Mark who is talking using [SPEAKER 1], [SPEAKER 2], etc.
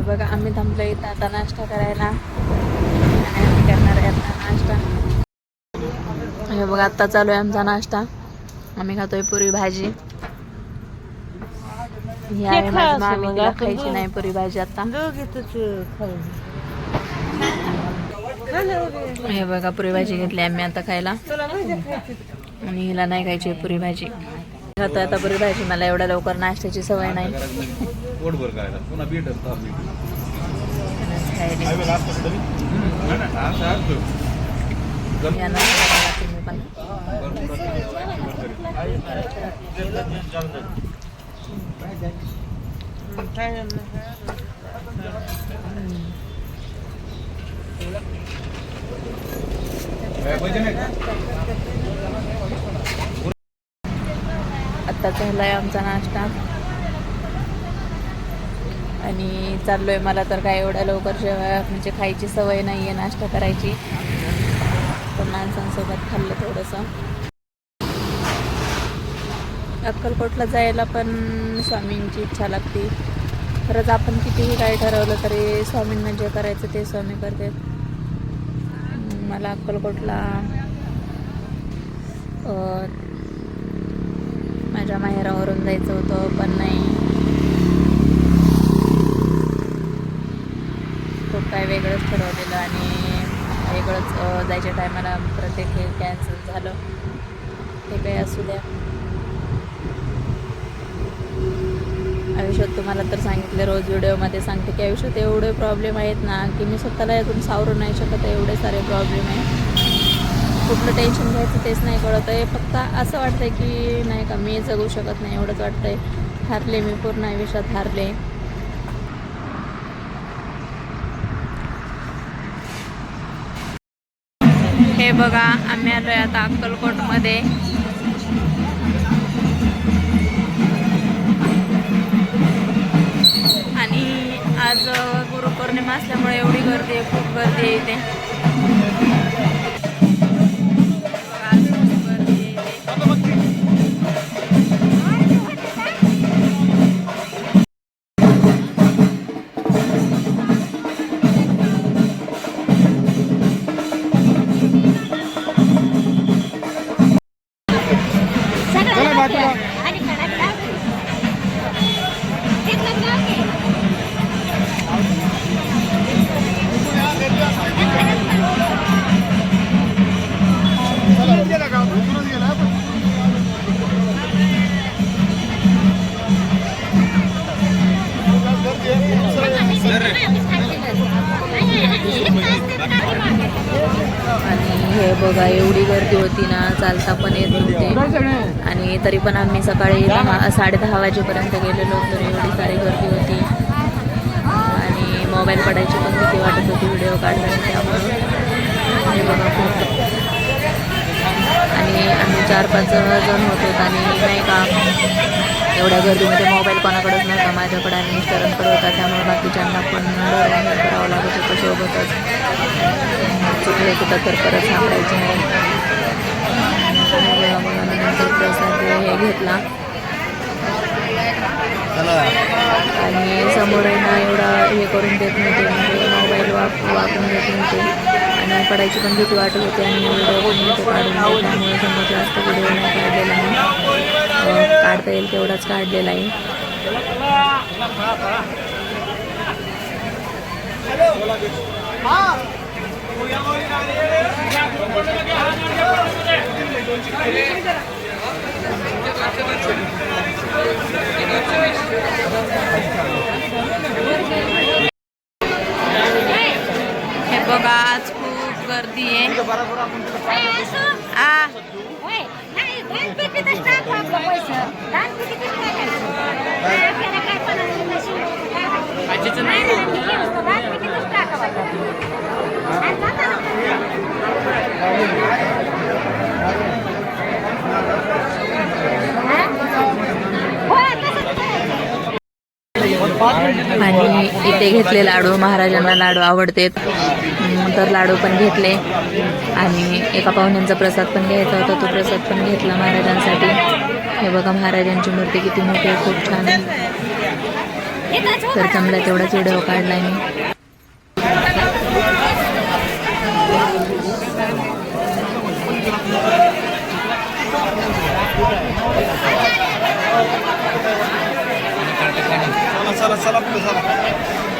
[SPEAKER 1] हे बघा आम्ही थांबलो इथं आता नाश्ता करायला. आणि आम्ही करणार आहे आता नाश्ता. हे बघा आत्ता चालू आहे आमचा नाश्ता. आम्ही खातोय पुरी भाजी. ही आहे माझी मामी तिला खायची. नाही पुरी भाजी आता. हे बघा पुरी भाजी घेतली आम्ही आता खायला. आणि हिला नाही खायची पुरी भाजी. खातोय आता पुरी भाजी मला एवढ्या लवकर नाश्त्याची सवय नाही. तुम्ही पण. आत्ता आहे आमचा नाश्ता. आणि चाललो आहे मला तर काय एवढ्या लवकर जेव्हा म्हणजे खायची सवय नाही आहे नाश्ता करायची. तर माणसांसोबत खाल्लं थोडंसं. अक्कलकोटला जायला पण स्वामींची इच्छा लागते. खरंच आपण कितीही काय ठरवलं तरी स्वामींना जे करायचं ते स्वामी करतात. मला अक्कलकोटला माझ्या माहेरावरून जायचं होतं पण नाही. खूप काय वेगळंच ठरवलेलं आणि वेगळंच जायच्या टायमाला प्रत्येक हे कॅन्सल झालं. ते काही असू द्या. आयुष्यात तुम्हाला तर सांगितलं रोज व्हिडिओमध्ये सांगते की आयुष्यात एवढे प्रॉब्लेम आहेत ना की मी स्वतःला यातून सावरू नाही शकत एवढे सारे प्रॉब्लेम आहेत. कुठलं टेन्शन घ्यायचं तेच नाही कळत आहे. फक्त असं वाटतंय की नाही का मी जगू शकत नाही एवढंच वाटतंय. हारले मी पूर्ण आयुष्यात हारले. हे बघा आम्ही आलोय आता अक्कलकोटमध्ये. आणि आज गुरुपौर्णिमा असल्यामुळे एवढी गर्दी आहे खूप गर्दी आहे इथे. બાજુમાં Terima kasih. आणि हे बघा एवढी गर्दी होती ना चालता पण येत नव्हते. आणि तरी पण आम्ही सकाळी दहा साडे दहा वाजेपर्यंत गेलेलो तर एवढी सारी गर्दी होती. आणि मोबाईल पडायची पण भीती वाटत होती व्हिडिओ काढताना त्यामुळे. हे बघा खूप आणि आम्ही चार पाच जण होतो आणि नाही का एवढ्या गर्दीमध्ये मोबाईल कोणाकडेच नव्हता माझ्याकडे आणि मिस्टरांकडे होता त्यामुळे बाकीच्यांना पण डोळ्याने करावं लागत होतं सोबतच. चुकले कुठं तर परत सापडायचे नाही. प्रसाद हे घेतला. आणि समोर ना एवढा हे करून देत नव्हते म्हणजे मोबाईल वाप वापरून देत नव्हते. आणि पडायची पण भीती वाटत होती आणि व्हिडिओ काढून त्यामुळे समोर जास्त व्हिडिओ नाही काढलेला मी. काढता येईल तेवढाच काढलेला आहे. हे बघा ते घेतले लाडू महाराजांना लाडू आवडतेत. तर लाडू पण घेतले. आणि एका पाहुण्यांचा प्रसाद पण घ्यायचा होता तो प्रसाद पण घेतला महाराजांसाठी. हे बघा महाराजांची मूर्ती किती मोठी आहे खूप छान आहे. तर चांगला तेवढाच व्हिडिओ काढलाय मी.
[SPEAKER 2] चला चला चला पुढे चला